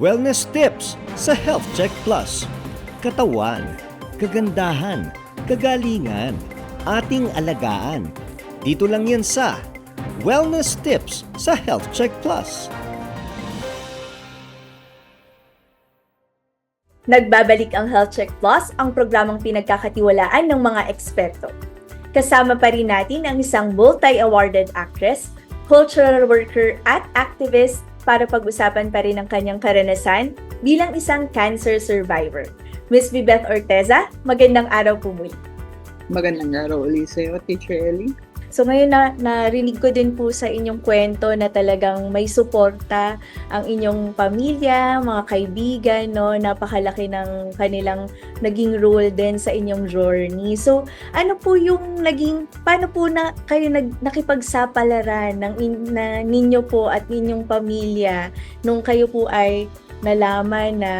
Wellness tips sa Health Check Plus. Katawan, kagandahan, kagalingan, ating alagaan. Dito lang yan sa Wellness tips sa Health Check Plus. Nagbabalik ang Health Check Plus, ang programang pinagkakatiwalaan ng mga eksperto. Kasama pa rin natin ang isang multi-awarded actress, cultural worker at activist para pag-usapan pa rin ang kanyang karanasan bilang isang cancer survivor. Miss Viveth Orteza, magandang araw po muli. Magandang araw ulit sa iyo, Teacher Ellie. So ngayon na narinig ko din po sa inyong kwento na talagang may suporta ang inyong pamilya, mga kaibigan, no, napakalaki ng kanilang naging role din sa inyong journey. So ano po yung naging paano po na kayo nag, nakipagsapalaran ng in, na ninyo po at ninyong pamilya nung kayo po ay nalaman na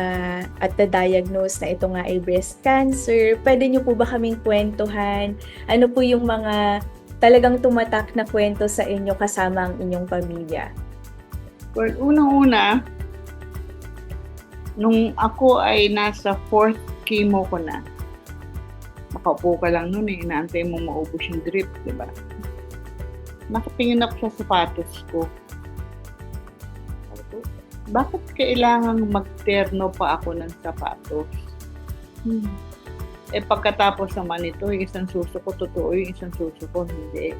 at na-diagnose na ito nga ay breast cancer. Pwede niyo po ba kaming kwentuhan? Ano po yung mga talagang tumatak na kwento sa inyo kasama ang inyong pamilya? Well, unang-una, nung ako ay nasa fourth chemo ko na, makaupo ka lang nun eh, inaantay mo maubos yung drip, di ba? Nakatingin ako sa sapatos ko. Bakit kailangang magterno pa ako ng sapatos? Hmm. Eh pagkatapos naman ito, yung isang suso ko, totoo yung isang suso ko, hindi.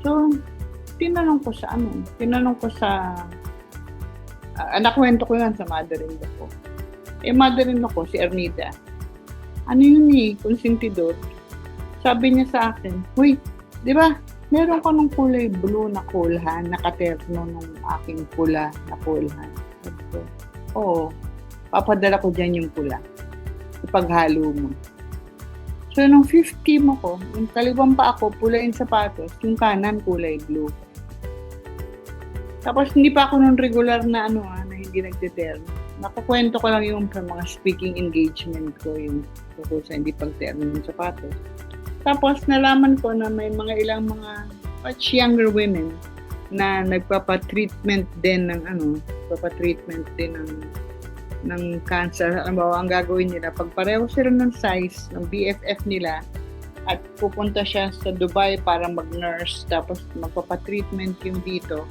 So, tinanong ko sa ano, tinanong ko sa, uh, nakwento ko yan sa mother-in-law ko. Eh, mother-in-law ko, si Ernida, ano yun eh, konsentidor. Sabi niya sa akin, Uy, di ba, meron ka ng kulay blue na kulhan, nakaterno ng aking pula na kulhan. Sabi ko, Oo, papadala ko dyan yung pula ipaghalo mo. So, nung 50 mo ko, yung kaliwang pa ako, pula yung sapatos, yung kanan kulay blue. Tapos, hindi pa ako nung regular na ano ah, na hindi nagteterno. Nakakwento ko lang yung sa mga speaking engagement ko, yung tungkol sa hindi pagterno ng sapatos. Tapos, nalaman ko na may mga ilang mga much younger women na nagpapa-treatment din ng ano, nagpapa-treatment din ng ng cancer, ba, ang gagawin nila, pag pareho sila ng size ng BFF nila, at pupunta siya sa Dubai para mag-nurse, tapos magpapatreatment yung dito,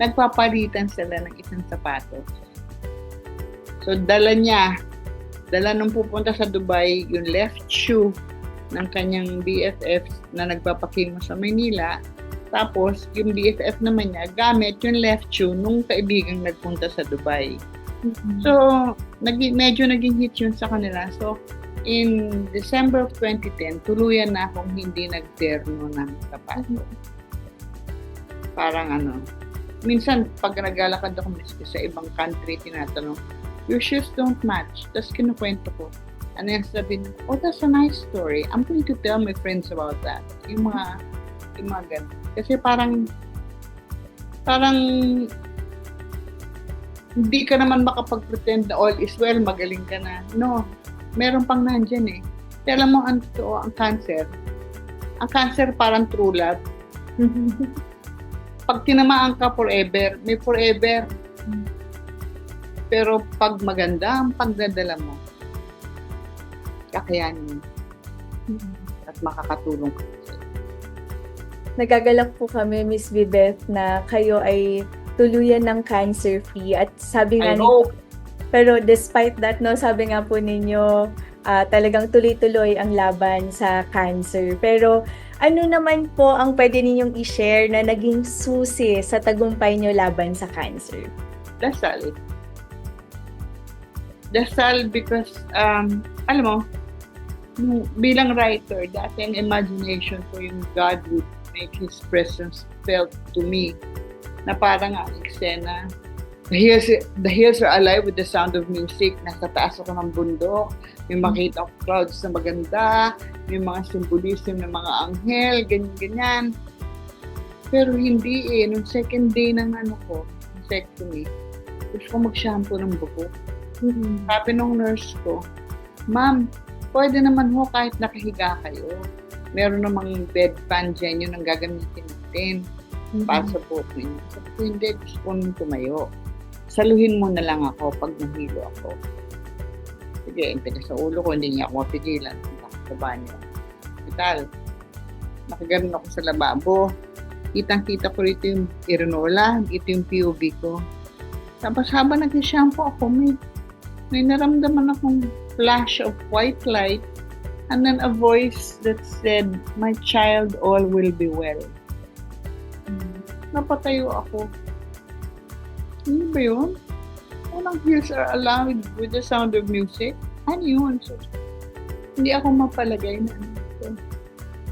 nagpapalitan sila ng isang sapatos. So, dala niya, dala nung pupunta sa Dubai, yung left shoe ng kanyang BFF na nagpapakimo sa Manila, tapos, yung BFF naman niya, gamit yung left shoe nung kaibigang nagpunta sa Dubai. So, naging, medyo naging hit yun sa kanila. So, in December of 2010, tuluyan na akong hindi nagterno ng sapato. Parang ano, minsan pag naglalakad ako miski sa ibang country, tinatanong, your shoes don't match. Tapos kinukwento ko. Ano yung sabi oh, that's a nice story. I'm going to tell my friends about that. Yung mga, yung mga ganun. Kasi parang, parang hindi ka naman makapag-pretend na all is well, magaling ka na. No, meron pang nandyan eh. Kaya alam mo, ang totoo, ang cancer, ang cancer parang true love. pag tinamaan ka forever, may forever. Pero pag maganda ang pagdadala mo, kakayanin mo. At makakatulong ka. Nagagalak po kami, Miss Viveth, na kayo ay tuluyan ng cancer-free. At sabi nga I ni- hope. pero despite that, no, sabi nga po ninyo, ah, talagang tuloy-tuloy ang laban sa cancer. Pero ano naman po ang pwede ninyong i-share na naging susi sa tagumpay nyo laban sa cancer? Dasal. Dasal because, um, alam mo, bilang writer, dati ang imagination ko yung God would make His presence felt to me na parang ang eksena. The hills, the hills are alive with the sound of music. Nasa taas ako ng bundok. May makita ko clouds na maganda. May mga symbolism ng mga anghel, ganyan-ganyan. Pero hindi eh. Nung second day ng ano ko, vasectomy, gusto ko mag-shampoo ng buhok. Sabi nung nurse ko, Ma'am, pwede naman ho kahit nakahiga kayo. Meron namang bedpan dyan yun ang gagamitin natin para sa buhok ninyo. Sabi ko, hindi, gusto ko tumayo. saluhin mo na lang ako pag nahilo ako. Sige, yung tigas sa ulo ko, hindi niya ako mapigilan. Sa banyo. Hospital. Nakaganon ako sa lababo. Kitang-kita ko rito yung irinola, ito yung POV ko. Tapos habang nag-shampoo ako, may, may naramdaman akong flash of white light and then a voice that said, My child, all will be well. Napatayo ako. Ano ba yun? Unang ears are allowed with the sound of music. Ano yun? So, hindi ako mapalagay na ano.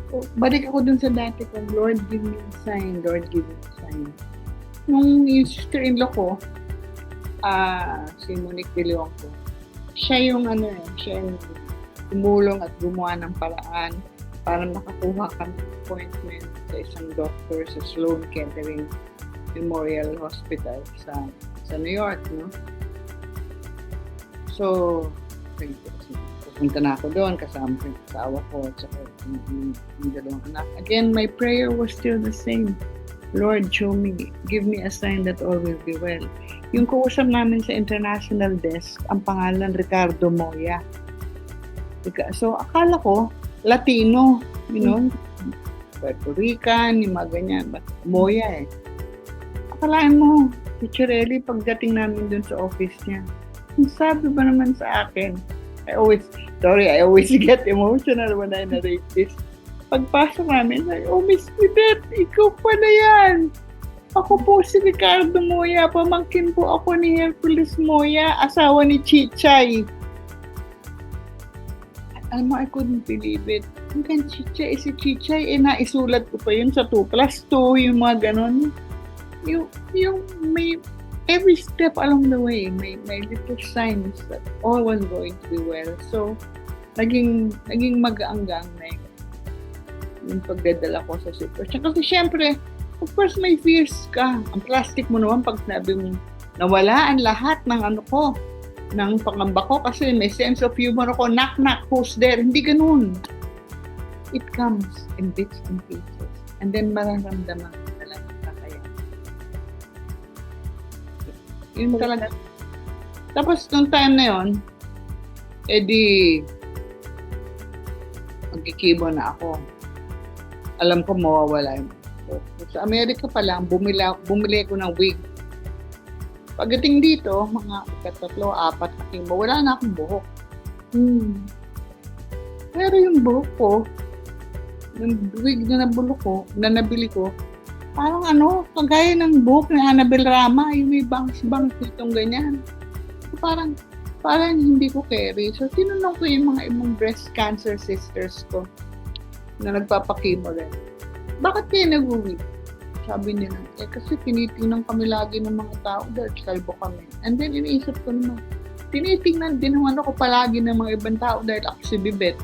So, balik ako dun sa dati ko, Lord, give me a sign. Lord, give me a sign. Nung yung sister-in-law ko, ah, si Monique De ko, siya yung ano eh, siya yung tumulong at gumawa ng paraan para makakuha kami ng appointment sa isang doctor sa Sloan Kettering Memorial Hospital sa sa New York, no? So, pupunta na ako doon kasama ko yung asawa ko at saka yung, yung, dalawang anak. Again, my prayer was still the same. Lord, show me, give me a sign that all will be well. Yung kuusap namin sa international desk, ang pangalan Ricardo Moya. So, akala ko, Latino, you know, Puerto Rican, yung mga ganyan. Moya eh. Akalaan mo, si Chirelli, pagdating namin dun sa office niya, ang sabi ba naman sa akin, I always, sorry, I always get emotional when I narrate this. Pagpasok namin, ay, oh, Miss Bibet, ikaw pala yan. Ako po si Ricardo Moya, pamangkin po ako ni Hercules Moya, asawa ni Chichay. Alam mo, I couldn't believe it. Hanggang Chichay, si Chichay, eh, naisulat ko pa yun sa 2 plus 2, yung mga ganon. Yung, yung may, every step along the way, may, may little signs that all was going to be well. So, naging, naging mag-aanggang na yung, yung pagdadala ko sa sitwasyon. Kasi syempre, of course, may fears ka. Ang plastic mo naman pag sinabi mo, nawala ang lahat ng ano ko, ng pangamba ko kasi may sense of humor ako, knock knock, who's there? Hindi ganun. It comes in bits and pieces. And then mararamdaman mo talaga kaya. Yun talaga. Tapos nung time na yon, edi magkikibo na ako. Alam ko mawawala buhok ko. Sa Amerika pa lang, bumili, bumili ko ng wig. Pagdating dito, mga katatlo, apat kimo, wala na akong buhok. Hmm. Pero yung buhok ko, yung wig na nabulok ko, na nabili ko, parang ano, kagaya ng buhok ni Annabel Rama, yung may bangs-bangs itong ganyan. So, parang, parang hindi ko carry. So, tinanong ko yung mga ibang breast cancer sisters ko na nagpapakimo rin. Bakit kayo nag-wig? Sabi nila, eh kasi tinitingnan kami lagi ng mga tao dahil salbo kami. And then iniisip ko naman, tinitingnan din naman ako palagi ng mga ibang tao dahil ako si Bibet.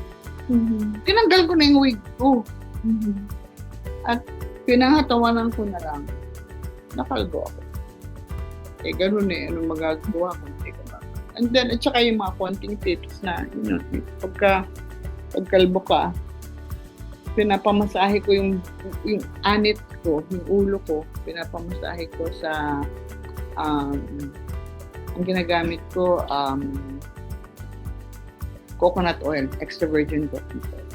Mhm. Tinanggal ko na yung wig ko. Mhm. pinangatawanan ko na lang, nakalbo ako. Eh, ganun eh, anong magagawa ko, hindi ko. And then, at saka yung mga konting tips na, you know, pagka, pagkalbo ka, pinapamasahe ko yung, yung anit ko, yung ulo ko, pinapamasahe ko sa, um, ang ginagamit ko, um, coconut oil, extra virgin coconut oil.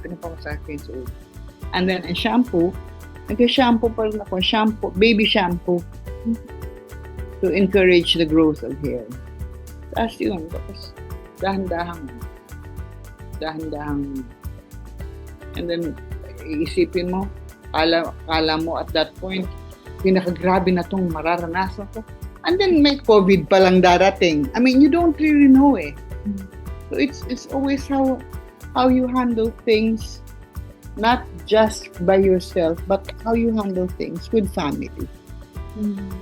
Pinapamasahe ko yung sa ulo. And then, ang shampoo, nag-shampoo pa rin ako, shampoo, baby shampoo, to encourage the growth of hair. Tapos yun, tapos dahan-dahang, dahan-dahang, and then, iisipin mo, kala, kala mo at that point, pinakagrabe na tong mararanasan ko. And then may COVID pa lang darating. I mean, you don't really know eh. So it's it's always how how you handle things not just by yourself, but how you handle things with family. Mm.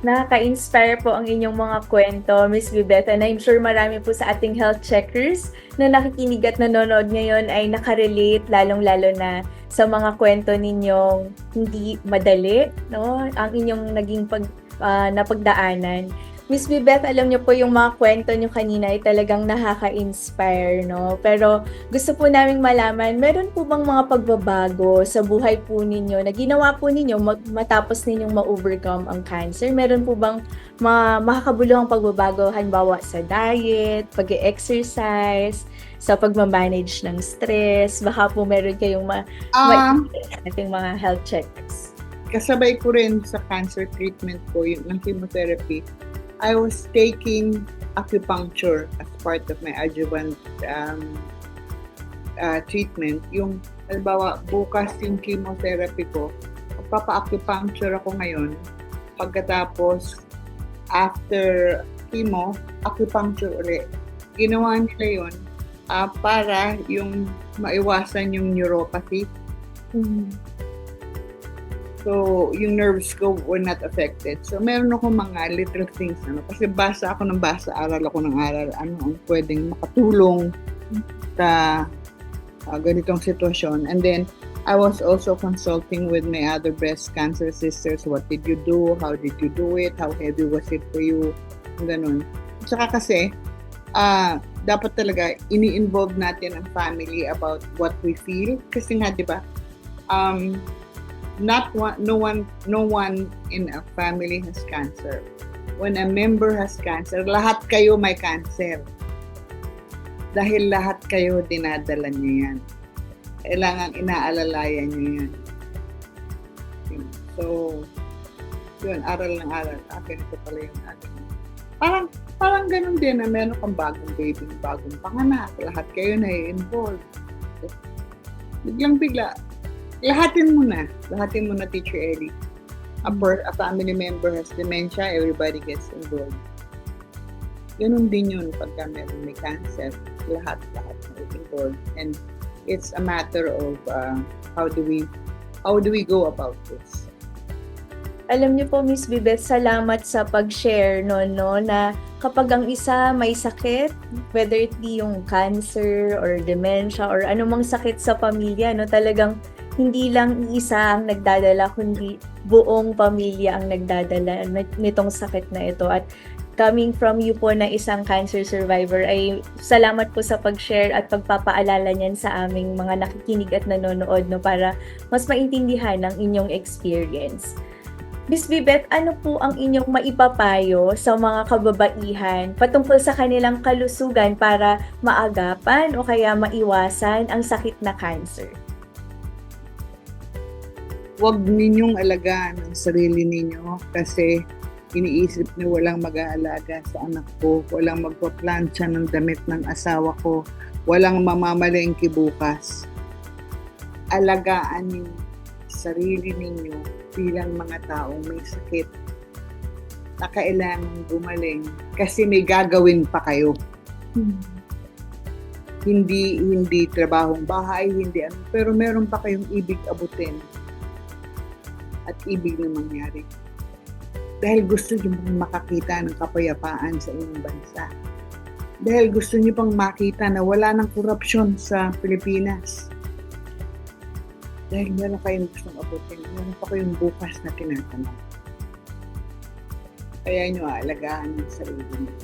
Nakaka-inspire po ang inyong mga kwento, Miss Bibeta, and I'm sure marami po sa ating health checkers na nakikinig at nanonood ngayon ay nakarelate, lalong-lalo na sa mga kwento ninyong hindi madali, no? Ang inyong naging pag, ah, napagdaanan. Miss Bibeth, alam niyo po yung mga kwento niyo kanina ay talagang nakaka-inspire, no? Pero gusto po naming malaman, meron po bang mga pagbabago sa buhay po ninyo na ginawa po ninyo matapos ninyong ma-overcome ang cancer? Meron po bang mga makakabuluhang pagbabago halimbawa sa diet, pag-exercise, sa pagmamanage ng stress? Baka po meron kayong ma- Um, ating mga health checks. kasabay ko rin sa cancer treatment ko, yung ng chemotherapy, I was taking acupuncture as part of my adjuvant um, uh, treatment. Yung, halimbawa, bukas yung chemotherapy ko, magpapa-acupuncture ako ngayon. Pagkatapos, after chemo, acupuncture ulit. Ginawa nila yun ah, para yung maiwasan yung neuropathy So, yung nerves ko were not affected. So, meron ako mga little things. Ano, kasi basa ako ng basa, aral ako ng aral. Ano ang pwedeng makatulong sa ah, ganitong sitwasyon. And then, I was also consulting with my other breast cancer sisters. What did you do? How did you do it? How heavy was it for you? Ganun. Tsaka kasi, ah, dapat talaga ini-involve natin ang family about what we feel. Kasi nga, di ba, um, not one, no one, no one in a family has cancer. When a member has cancer, lahat kayo may cancer. Dahil lahat kayo dinadala niyo yan. Kailangan inaalalayan niyo yan. So, yun, aral ng aral. Akin ito pala yung akin. Parang, parang ganun din na meron kang bagong baby, bagong panganak. Lahat kayo na involved. Biglang bigla, lahatin mo na. Lahatin mo na, Teacher Ellie. A, per, a family member has dementia, everybody gets involved. Ganun din yun pagka meron may cancer. Lahat, lahat na involved. And it's a matter of uh, how do we how do we go about this. Alam niyo po, Miss Bibet, salamat sa pag-share no, no, na kapag ang isa may sakit, whether it be yung cancer or dementia or anumang sakit sa pamilya, no, talagang hindi lang isa ang nagdadala, kundi buong pamilya ang nagdadala nitong sakit na ito. At coming from you po na isang cancer survivor ay salamat po sa pag-share at pagpapaalala niyan sa aming mga nakikinig at nanonood no para mas maintindihan ang inyong experience. Miss Bibet, ano po ang inyong maipapayo sa mga kababaihan patungkol sa kanilang kalusugan para maagapan o kaya maiwasan ang sakit na cancer? Huwag ninyong alagaan ang sarili ninyo kasi iniisip niyo walang mag-aalaga sa anak ko, walang magpaplansya ng damit ng asawa ko, walang mamamalengke bukas. Alagaan niyo sarili ninyo bilang mga taong may sakit na kailangan gumaling kasi may gagawin pa kayo. Hindi hindi trabahong bahay, hindi ano, pero meron pa kayong ibig abutin at ibig na mangyari. Dahil gusto niyo pang makakita ng kapayapaan sa inyong bansa. Dahil gusto niyo pang makita na wala ng korupsyon sa Pilipinas. Dahil meron kayong gustong abutin, meron pa kayong bukas na tinatanong. Kaya niyo aalagaan ang sarili niyo.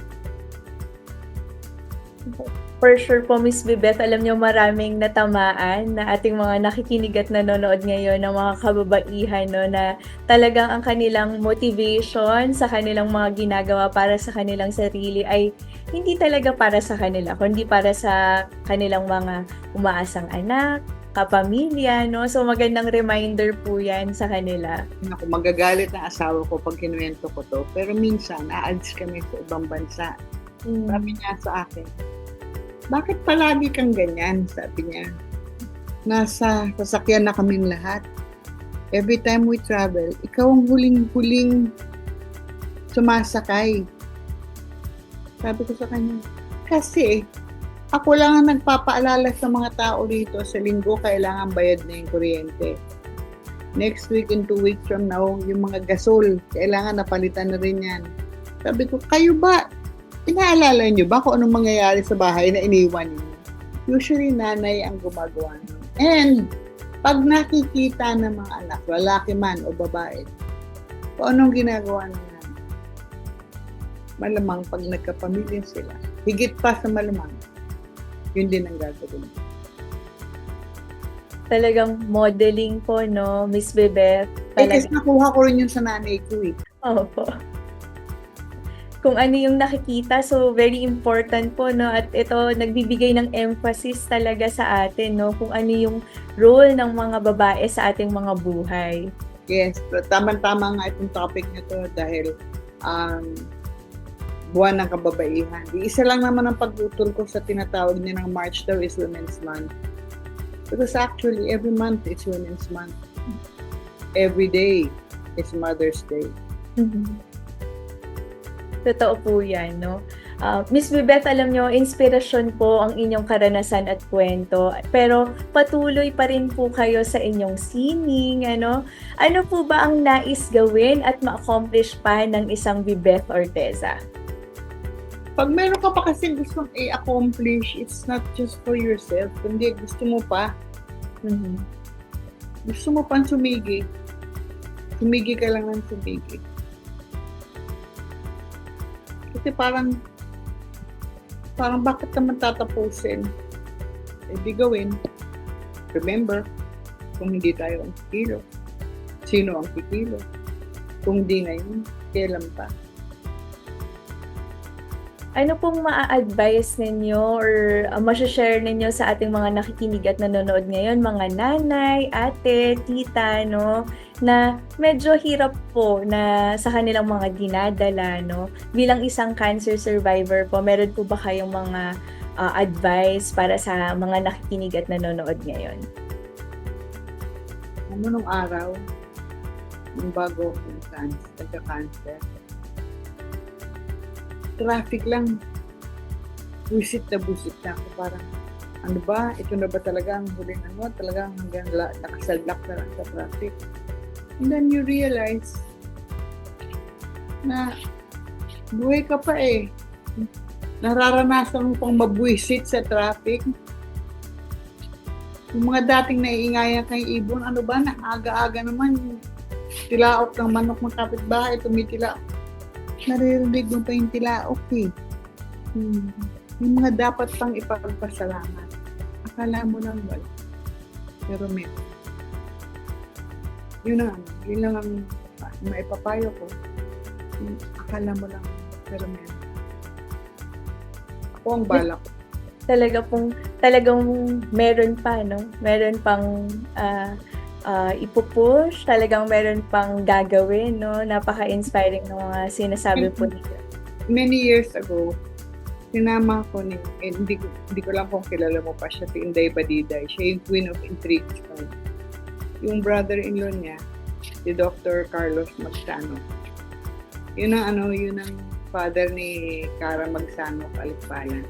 For sure po, Miss Bibet, alam niyo maraming natamaan na ating mga nakikinig at nanonood ngayon ng mga kababaihan no, na talagang ang kanilang motivation sa kanilang mga ginagawa para sa kanilang sarili ay hindi talaga para sa kanila, kundi para sa kanilang mga umaasang anak, kapamilya, no? So magandang reminder po yan sa kanila. Ako, magagalit ang asawa ko pag kinuwento ko to. Pero minsan, aalis kami sa ibang bansa. Sabi niya sa akin, bakit palagi kang ganyan? Sabi niya. Nasa sasakyan na kaming lahat. Every time we travel, ikaw ang huling-huling sumasakay. Sabi ko sa kanya, kasi ako lang ang nagpapaalala sa mga tao dito sa linggo, kailangan bayad na yung kuryente. Next week and two weeks from now, yung mga gasol, kailangan napalitan na rin yan. Sabi ko, kayo ba, inaalala nyo ba kung anong mangyayari sa bahay na iniwan niyo? Usually, nanay ang gumagawa nun. And, pag nakikita ng mga anak, lalaki man o babae, kung anong ginagawa ng malamang pag nagkapamilya sila, higit pa sa malamang, yun din ang gagawin. Talagang modeling po, no, Miss Bebeth. Eh, kasi nakuha ko rin yun sa nanay ko eh. Opo. Kung ano yung nakikita, so very important po, no? At ito, nagbibigay ng emphasis talaga sa atin, no? Kung ano yung role ng mga babae sa ating mga buhay. Yes, tama-tama nga itong topic na to dahil um, buwan ng kababaihan. Isa lang naman ang pagtutol ko sa tinatawag niya ng March daw is Women's Month. Because actually, every month is Women's Month. Every day is Mother's Day. Totoo po yan, no? Ah, Miss Bebeth, alam nyo, inspirasyon po ang inyong karanasan at kwento. Pero patuloy pa rin po kayo sa inyong sining, ano? Ano po ba ang nais gawin at ma-accomplish pa ng isang Bebeth Orteza? Pag meron ka pa kasi gustong i-accomplish, it's not just for yourself, kundi gusto mo pa. Mhm. Gusto mo pang sumigi. Sumigi ka lang ng sumigi. Kasi parang, parang bakit naman tatapusin? Eh di gawin. Remember, kung hindi tayo ang kikilo, sino ang kikilo? Kung di ngayon, kailan pa? Ano pong maa-advise ninyo or uh, share ninyo sa ating mga nakikinig at nanonood ngayon, mga nanay, ate, tita, no, na medyo hirap po na sa kanilang mga dinadala, no? Bilang isang cancer survivor po, meron po ba kayong mga uh, advice para sa mga nakikinig at nanonood ngayon? Ano nung araw, nung bago ako nag-cancer, nagka-cancer, traffic lang. Busit na busit na ako. Parang, ano ba? Ito na ba talaga ang huling ano? Talagang hanggang la, nakasaldak na lang sa traffic. And then you realize na buhay ka pa eh. Nararanasan mo pang mabuisit sa traffic. Yung mga dating naiingayan kay ibon, ano ba, na aga-aga naman, tilaok ng manok ng kapitbahay, tumitila. Naririnig mo pa yung tilaok eh. Hmm. Yung mga dapat pang ipagpasalamat. Akala mo lang wala. Pero meron. Yun ang, yun lang ang maipapayo ko. Yung akala mo lang, pero meron. Ako ang bala ko. talaga pong talagang meron pa no meron pang ah ah, ipupush talagang meron pang gagawin no napaka-inspiring ng mga sinasabi po ninyo many years ago, sinama ko ni, eh, hindi, ko, hindi ko lang kung kilala mo pa siya, si Inday Badiday. Siya yung Queen of Intrigues. No? Yung brother-in-law niya, si Dr. Carlos Magsano. Yun ang ano, yun ang father ni Cara Magsano, Kalikbayan.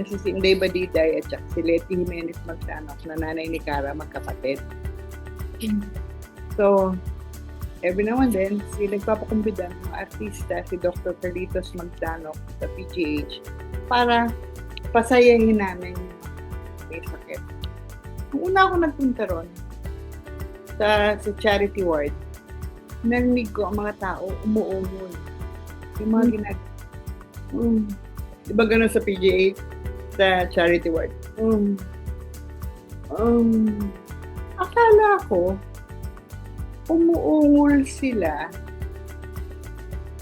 Kasi si Inday Badiday at saka si Letty Jimenez Magsano, na nanay ni Cara, magkapatid. So, every now and then, si nagpapakumbida ng mga artista, si Dr. Carlitos Magdano sa PGH, para pasayahin namin may sakit. Nung una ako nagpunta ron, sa, sa charity ward, narinig ko ang mga tao umuungol. Yung mga Hmm. ginag... Um, di ba ganun sa PGH? Sa charity ward? Um, um, akala ko, umuungol sila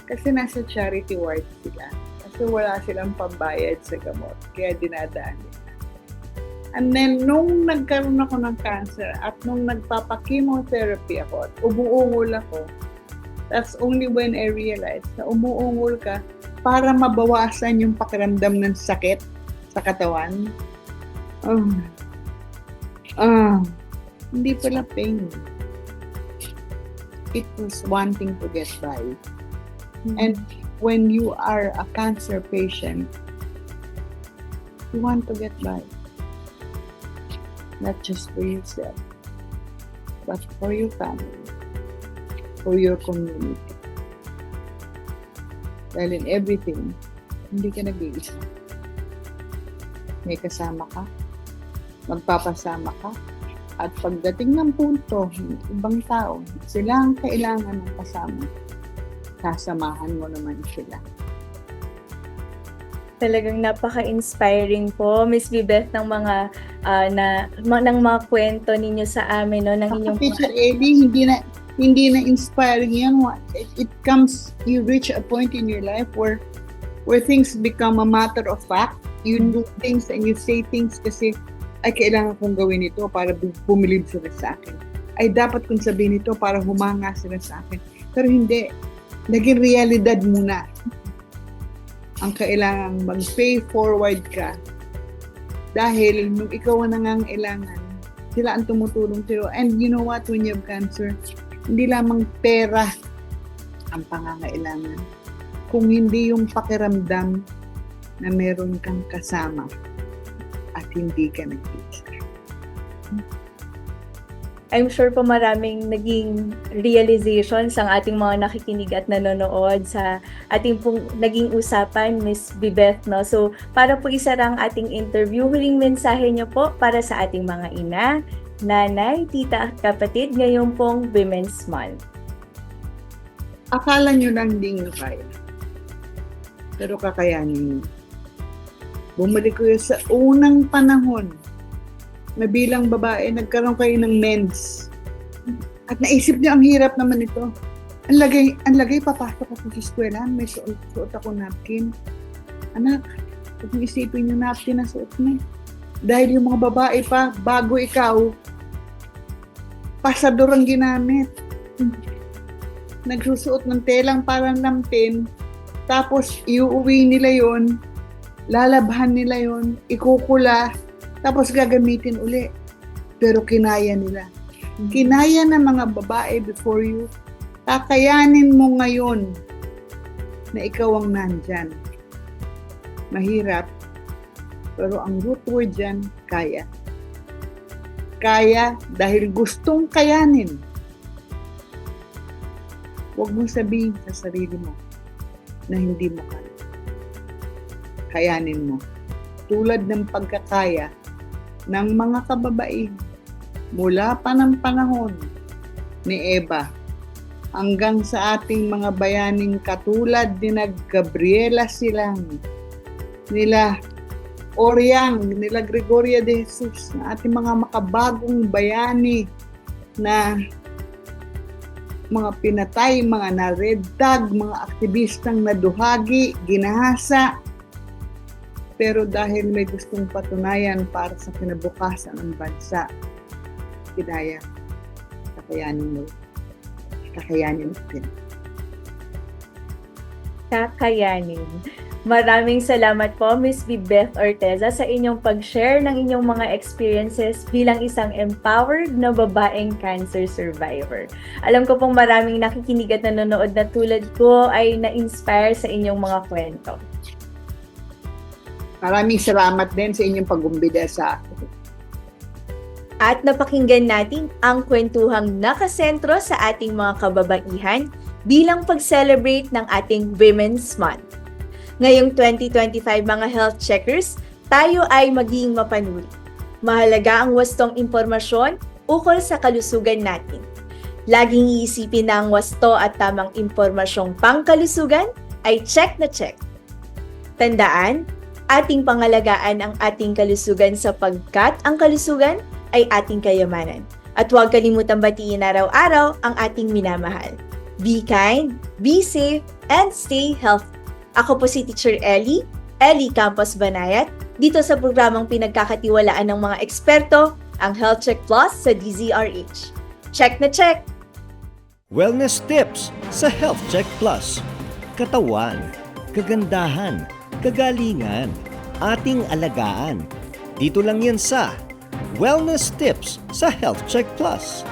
kasi nasa charity ward sila. Kasi wala silang pambayad sa gamot. Kaya dinadaan nila. And then, nung nagkaroon ako ng cancer at nung nagpapa-chemotherapy ako at umuungol ako, that's only when I realized na umuungol ka para mabawasan yung pakiramdam ng sakit sa katawan. Oh. Ah, hindi pala pain it was wanting to get by. And when you are a cancer patient, you want to get by. Not just for yourself, but for your family, for your community. Dahil in everything, hindi ka nag-iisa. May kasama ka, magpapasama ka, at pagdating ng punto, ibang tao, sila ang kailangan ng kasama. sasamahan mo naman sila. Talagang napaka-inspiring po, Miss Bibeth, ng mga ah, na ma- ng mga kwento ninyo sa amin no ng inyong Teacher Eddie, hindi na hindi na inspiring yan. It, it comes, you reach a point in your life where where things become a matter of fact. You do things and you say things kasi ay kailangan kong gawin ito para bumilib sila sa akin. Ay dapat kong sabihin ito para humanga sila sa akin. Pero hindi. Naging realidad muna. Ang kailangan mag-pay forward ka dahil nung ikaw ang nangangailangan, sila ang tumutulong sa'yo. And you know what, when you have cancer, hindi lamang pera ang pangangailangan. Kung hindi yung pakiramdam na meron kang kasama at hindi ka nag-iisa. I'm sure po maraming naging realizations ang ating mga nakikinig at nanonood sa ating pong naging usapan, Miss Bibeth, no? So, para po isara ang ating interview, huling mensahe niyo po para sa ating mga ina, nanay, tita at kapatid ngayong pong Women's Month. Akala nyo lang hindi nyo kaya. Pero kakayanin nyo. Bumalik yun sa unang panahon na bilang babae, nagkaroon kayo ng mens. At naisip niyo, ang hirap naman ito. Ang lagay, ang lagay, papasok ako sa eskwela, may suot, suot ako napkin. Anak, huwag niyo isipin yung napkin na suot mo. Dahil yung mga babae pa, bago ikaw, pasador ang ginamit. Nagsusuot ng telang parang lampin, tapos iuwi nila yon, lalabhan nila yon, ikukula, tapos gagamitin uli. Pero kinaya nila. Kinaya ng mga babae before you, kakayanin mo ngayon na ikaw ang nandyan. Mahirap, pero ang root word dyan, kaya. Kaya dahil gustong kayanin. Huwag mong sabihin sa sarili mo na hindi mo kaya. Kayanin mo. Tulad ng pagkakaya ng mga kababain mula pa ng panahon ni Eva hanggang sa ating mga bayaning katulad ni na Gabriela Silang, nila Oriang, nila Gregoria de Jesus, na ating mga makabagong bayani na mga pinatay, mga naredtag, mga aktivistang naduhagi, ginahasa, pero dahil may gustong patunayan para sa kinabukasan ng bansa, kinaya, kakayanin mo. Kakayanin natin. Kakayanin. Maraming salamat po, Miss Bibeth Orteza, sa inyong pag-share ng inyong mga experiences bilang isang empowered na babaeng cancer survivor. Alam ko pong maraming nakikinig at nanonood na tulad ko ay na-inspire sa inyong mga kwento. Maraming salamat din sa inyong pagumbida sa. At napakinggan natin ang kwentuhang nakasentro sa ating mga kababaihan bilang pag-celebrate ng ating Women's Month. Ngayong 2025 mga health checkers, tayo ay maging mapanuri. Mahalaga ang wastong impormasyon ukol sa kalusugan natin. Laging iisipin na ang wasto at tamang impormasyong pangkalusugan ay check na check. Tandaan, ating pangalagaan ang ating kalusugan sapagkat ang kalusugan ay ating kayamanan. At huwag kalimutang batiin araw-araw ang ating minamahal. Be kind, be safe, and stay healthy. Ako po si Teacher Ellie, Ellie Campos Banayat, dito sa programang pinagkakatiwalaan ng mga eksperto, ang Health Check Plus sa DZRH. Check na check! Wellness tips sa Health Check Plus. Katawan, kagandahan, kagalingan, ating alagaan. Dito lang yan sa Wellness tips sa Health Check Plus.